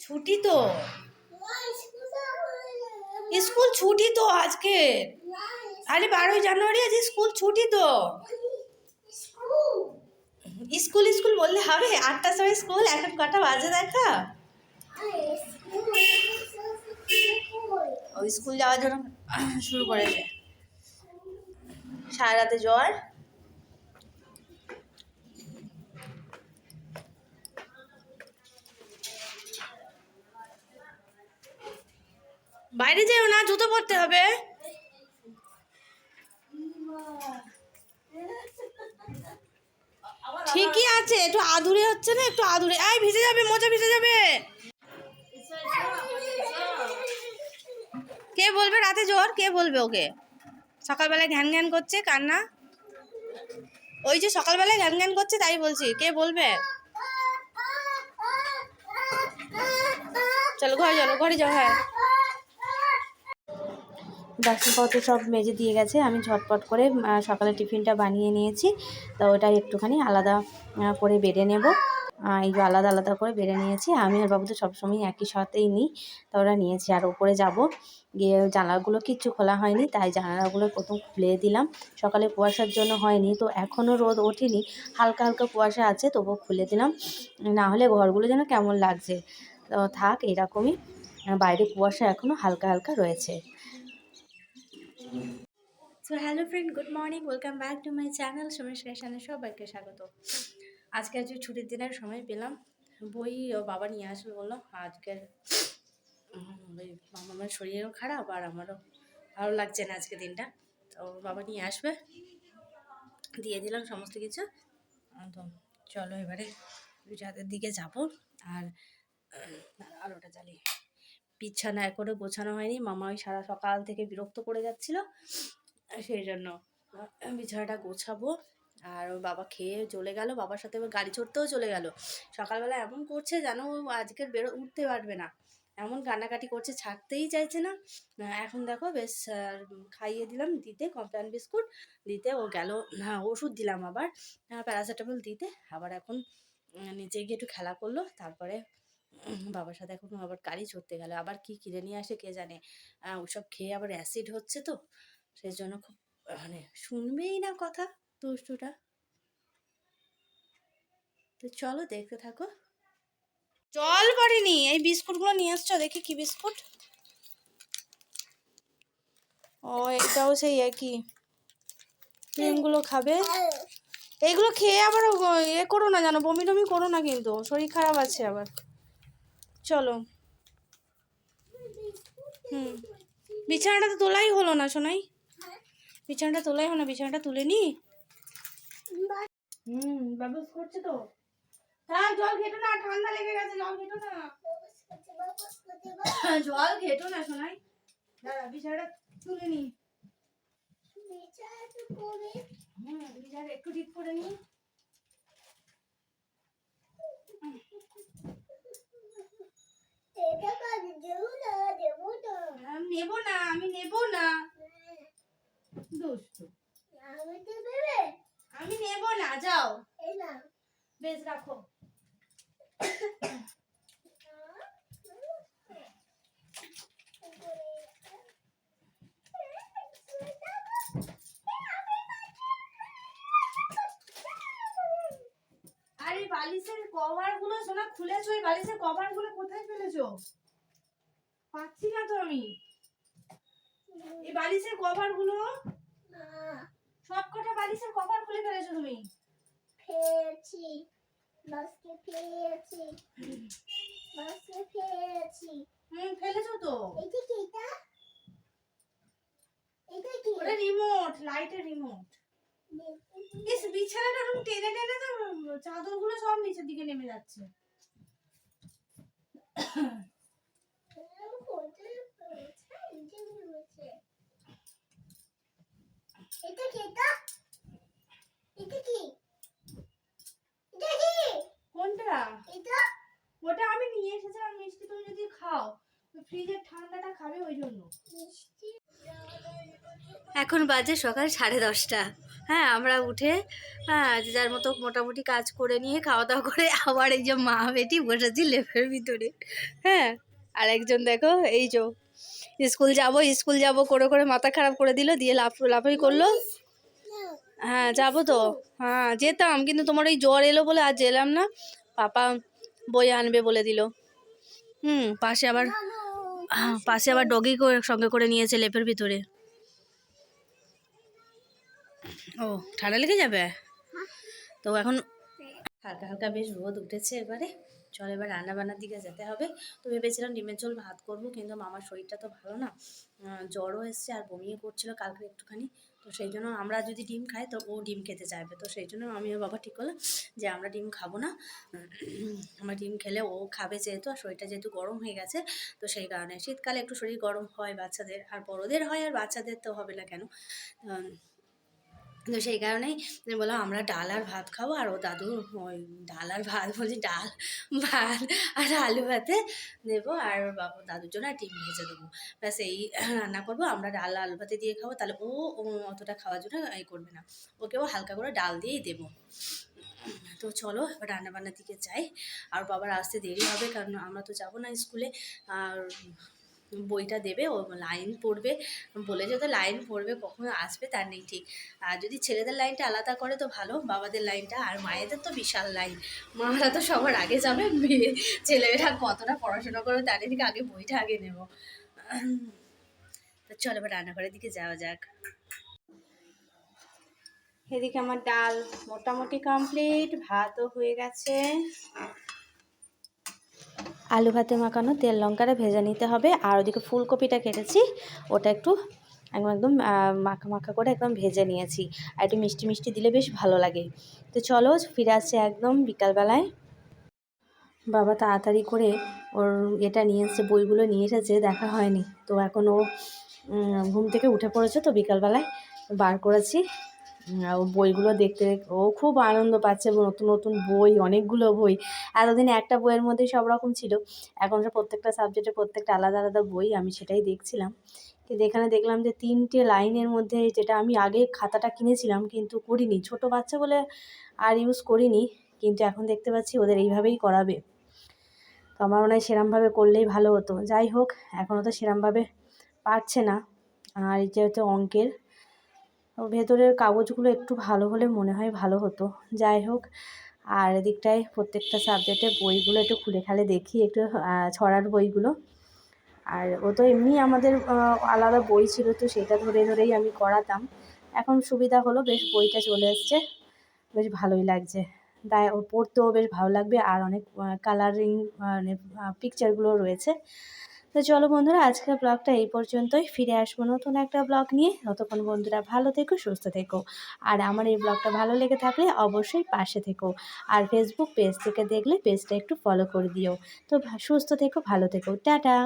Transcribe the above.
ছুটি তো। স্কুল ছুটি তো আজকে। আরে বারোই জানুয়ারি আজ স্কুল ছুটি তো। স্কুল স্কুল বললে হবে। আটটার সময় স্কুল, এখন কটা বাজে দেখা? স্কুল যাওয়ার জন্য শুরু করেছে। সারা রাতে জ্বর? বাইরে যেও না, জুতো পরতে হবে। ঠিকই আছে, একটু আদুরে হচ্ছে না, একটু আদুরে। আই ভিজে যাবে, মোজা ভিজে যাবে। কে বলবে রাতে জ্বর কে বলবে ওকে? সকালবেলায় ঘ্যান ঘ্যান করছে, কান্না? ওই যে সকালবেলায় ঘ্যান ঘ্যান করছে, তাই বলছি। কে বলবে? চলো, ঘরে চলো, ঘরে যাও হ্যাঁ। বাসনপত্র সব মেজে দিয়ে গেছে। আমি ঝটপট করে সকালে টিফিনটা বানিয়ে নিয়েছি। তো ওটা একটুখানি আলাদা করে বেড়ে নেব। এই আলাদা আলাদা করে বেড়ে নিয়েছি। আমি আর বাবু তো সবসময় একই সাথেই নিই। তো ওরা নিয়েছি। আর ওপরে যাব। গিয়ে জানালাগুলো কিচ্ছু খোলা হয়নি, তাই জানালাগুলো প্রথম খুলে দিলাম। সকালে কুয়াশার জন্য হয়নি। তো এখনও রোদ ওঠেনি। হালকা হালকা কুয়াশা আছে, তবুও খুলে দিলাম। না হলে ঘরগুলো যেন কেমন লাগছে। তো থাক, এরকমই। বাইরে কুয়াশা এখনও হালকা হালকা রয়েছে। So hello friend good morning welcome back to my channel সময় স্টেশনে সবাইকে স্বাগত। আজকে আজকে ছুটির দিনের সময় পেলাম, বই ও বাবা নিয়ে আসবে বলল। আজকের ওই আমার শরীরও খারাপ আর আমারও ভালো লাগছে না আজকে দিনটা। তো বাবা নিয়ে আসবে। দিয়ে দিলাম সমস্ত কিছু। তো চলো এবারে যাদের দিকে যাব। আর ওটা জ্বালিয়ে। বিছানা করে গোছানো হয়নি। মামা ওই সারা সকাল থেকে বিরক্ত করে যাচ্ছিল। সেই জন্য বিছানাটা গোছাবো। আর ওর বাবা খেয়ে চলে গেল। বাবার সাথে এবার গাড়ি চড়তেও চলে গেল। সকালবেলা এমন করছে যেন আজকের বেরো, উঠতে পারবে না। এমন কান্নাকাটি করছে, ছাড়তেই চাইছে না। এখন দেখো বেশ খাইয়ে দিলাম দিতে, কমপ্লেন বিস্কুট দিতে। ও গেল হ্যাঁ ওষুধ দিলাম আবার। প্যারাসিটামল দিতে। আবার এখন নিচে গিয়ে একটু খেলা করল। তারপরে বাবার সাথে এখন আবার গাড়ি চড়তে গেল। আবার কি কিনে নিয়ে আসে কে জানে? ওসব খেয়ে আবার অ্যাসিড হচ্ছে তো। সেই জন্য খুব মানে শুনবেই না কথা দুষ্টুটা। তো চলো দেখতে থাকো। জল পড়েনি এই বিস্কুটগুলো নিয়ে আসছো? দেখি কি বিস্কুট। ও, এটাও সেই একই। ক্রিমগুলো খাবে? এগুলো খেয়ে আবার ইয়ে করো না জানো? বমি টমি করো না কিন্তু। শরীর খারাপ আছে আবার। চলো। হুম। বিছানাটা তো তোলাই হলো না শোনাই বিছানাটা তোলাই হলো না, বিছানাটা তুলে নি। হুম করছে তো। হ্যাঁ জল ঘেটো না, ঠান্ডা লেগে গেছে, জল ঘেটো না। জল ঘেটো না বিছানাটা তুলে হুম, বিছানাটা একটু ঠিক করে নি। নেব না আমি নেব না। দুষ্টু। আমি নেব। না যাও। বেশ রাখো আরে বালিশের কভারগুলো সোনা খুলেছো এই বালিশের কভারগুলো কোথায় ফেলেছো? পাচ্ছি না তো আমি। এই বালিশের কভারগুলো সব কটা বালিশের কভার খুলে ফেলেছো তুমি। পেয়েছি বাসকে পেয়েছি বাসকে পেয়েছি হুম ফেলেছো তো। এটা কি এটা? এটা কি? ওটা রিমোট লাইটের রিমোট ইস বিছানাটা এখন টেনে টেনে তো চাদরগুলো সব নিচের দিকে নেমে যাচ্ছে। এটা কি এটা? এটা কি? এটা কি? কোনটা? এটা? ওটা আমি নিয়ে এসেছিলাম মিষ্টি তুমি যদি খাও ফ্রিজের ঠান্ডাটা খাবে ওই জন্য। এখন বাজে সকাল সাড়ে দশটা। হ্যাঁ আমরা উঠে হ্যাঁ যে যার মতো মোটামুটি কাজ করে নিয়ে খাওয়া দাওয়া করে আবার এই যে মা বেটি বসেছি লেপের ভিতরে। হ্যাঁ আর একজন দেখো, এই যে স্কুল যাব স্কুল যাব, করে করে মাথা খারাপ করে দিল, দিয়ে লাফ, লাফাই করল। হ্যাঁ যাব তো। হ্যাঁ যেতাম, কিন্তু তোমার ওই জ্বর এলো বলে আর যেলাম না। পাপা বই আনবে বলে দিল। হুম, পাশে আবার পাশে আবার ডগি সঙ্গে করে নিয়েছে লেপের ভিতরে। ও ঠান্ডা লেগে যাবে? তো এখন হালকা হালকা বেশ রোদ উঠেছে এবারে। চল এবার রান্না বান্নার দিকে যেতে হবে। তো ভেবেছিলাম ডিমের ঝোল ভাত করব কিন্তু মামার শরীরটা তো ভালো না। জ্বরও এসছে আর বমিও করছিল কালকে একটুখানি। তো সেই জন্য আমরা যদি ডিম খাই তো ও ডিম খেতে চাইবে। তো সেই জন্য আমি আর বাবা ঠিক করলাম যে আমরা ডিম খাব না। আমরা ডিম খেলে ও খাবে যেহেতু আর শরীরটা যেহেতু গরম হয়ে গেছে তো সেই কারণে শীতকালে একটু শরীর গরম হয় বাচ্চাদের। আর বড়োদের হয় আর বাচ্চাদের তো হবে না কেন? তো সেই কারণেই বললাম, আমরা ডাল আর ভাত খাব। আর ও দাদু, ওই ডাল আর ভাত বলছি, ডাল, ভাত আর আলু ভাতে দেবো আর বাবু, দাদুর জন্য আর ডিম ভেজে দেবো। ব্যাস এই রান্না করব। আমরা ডাল আলু ভাতে দিয়ে খাব, তাহলে ও অতটা খাওয়ার জন্য এই করবে না। ওকেও হালকা করে ডাল দিয়েই দেবো। তো চলো, এবার রান্নাবান্নার দিকে যাই। আর বাবার আসতে দেরি হবে, কারণ আমরা তো যাব না স্কুলে। আর বইটা দেবে, ও লাইন পড়বে, বলেছে তো লাইন পড়বে, কখন আসবে তার নেই ঠিক। আর যদি ছেলেদের লাইনটা আলাদা করে তো ভালো, বাবাদের লাইনটা, আর মায়েদের তো বিশাল লাইন। মারা তো সবার আগে যাবে ছেলেরা কতটা পড়াশোনা করে তাদের দিকে আগে বইটা আগে নেব। তো চলো এবার রান্নাঘরের দিকে যাওয়া যাক। এদিকে আমার ডাল মোটামুটি কমপ্লিট ভাতও হয়ে গেছে। আলু ভাতে মাখানো, তেল, লঙ্কাটা ভেজে নিতে হবে। আর ওদিকে ফুলকপিটা কেটেছি, ওটা একটু একদম একদম মাখা মাখা করে একদম ভেজে নিয়েছি। আর একটু মিষ্টি মিষ্টি দিলে বেশ ভালো লাগে। তো চলো ফিরে আসছে একদম বিকালবেলায়। বাবা তাড়াতাড়ি করে ওর এটা নিয়ে এসেছে, বইগুলো নিয়ে এসেছে, দেখা হয়নি। তো এখন ও ঘুম থেকে উঠে পড়েছে তো বিকালবেলায়, বার করেছি। ও বইগুলো দেখতে ও খুব আনন্দ পাচ্ছে নতুন নতুন বই, অনেকগুলো বই। এতদিন একটা বইয়ের মধ্যেই সব রকম ছিল। এখন প্রত্যেকটা সাবজেক্টে প্রত্যেকটা আলাদা আলাদা বই, আমি সেটাই দেখছিলাম। কিন্তু এখানে দেখলাম যে তিনটে লাইনের মধ্যে যেটা আমি আগে খাতাটা কিনেছিলাম, কিন্তু করিনি। ছোট বাচ্চা বলে আর ইউজ করিনি, কিন্তু এখন দেখতে পাচ্ছি ওদের এইভাবেই করাবে। তো আমার মনে হয় সেরমভাবে করলেই ভালো হতো। যাই হোক এখনও তো সেরমভাবে পারছে না। আর এই যে হচ্ছে অঙ্কের ভেতরের কাগজগুলো একটু ভালো হলে মনে হয় ভালো হতো। যাই হোক, আর এদিকটায় প্রত্যেকটা সাবজেক্টের বইগুলো একটু খুলে খালে দেখি, একটু ছড়ার বইগুলো। আর ও তো এমনি আমাদের আলাদা বই ছিল তো সেটা ধরে ধরেই আমি করাতাম। এখন সুবিধা হলো, বেশ বইটা চলে এসছে, বেশ ভালোই লাগছে। তাই পড়তেও বেশ ভালো লাগবে, আর অনেক কালারিং মানে পিকচারগুলো রয়েছে। তো চলো বন্ধুরা, আজকের ব্লগটা এই পর্যন্তই। ফিরে আসব নতুন একটা ব্লগ নিয়ে। ততক্ষণ বন্ধুরা ভালো থেকো, সুস্থ থেকো। আর আমার এই ব্লগটা ভালো লেগে থাকলে অবশ্যই পাশে থেকো। আর ফেসবুক পেজ থেকে দেখলে পেজটা একটু ফলো করে দিও। তো সুস্থ থেকো, ভালো থেকো। টাটা!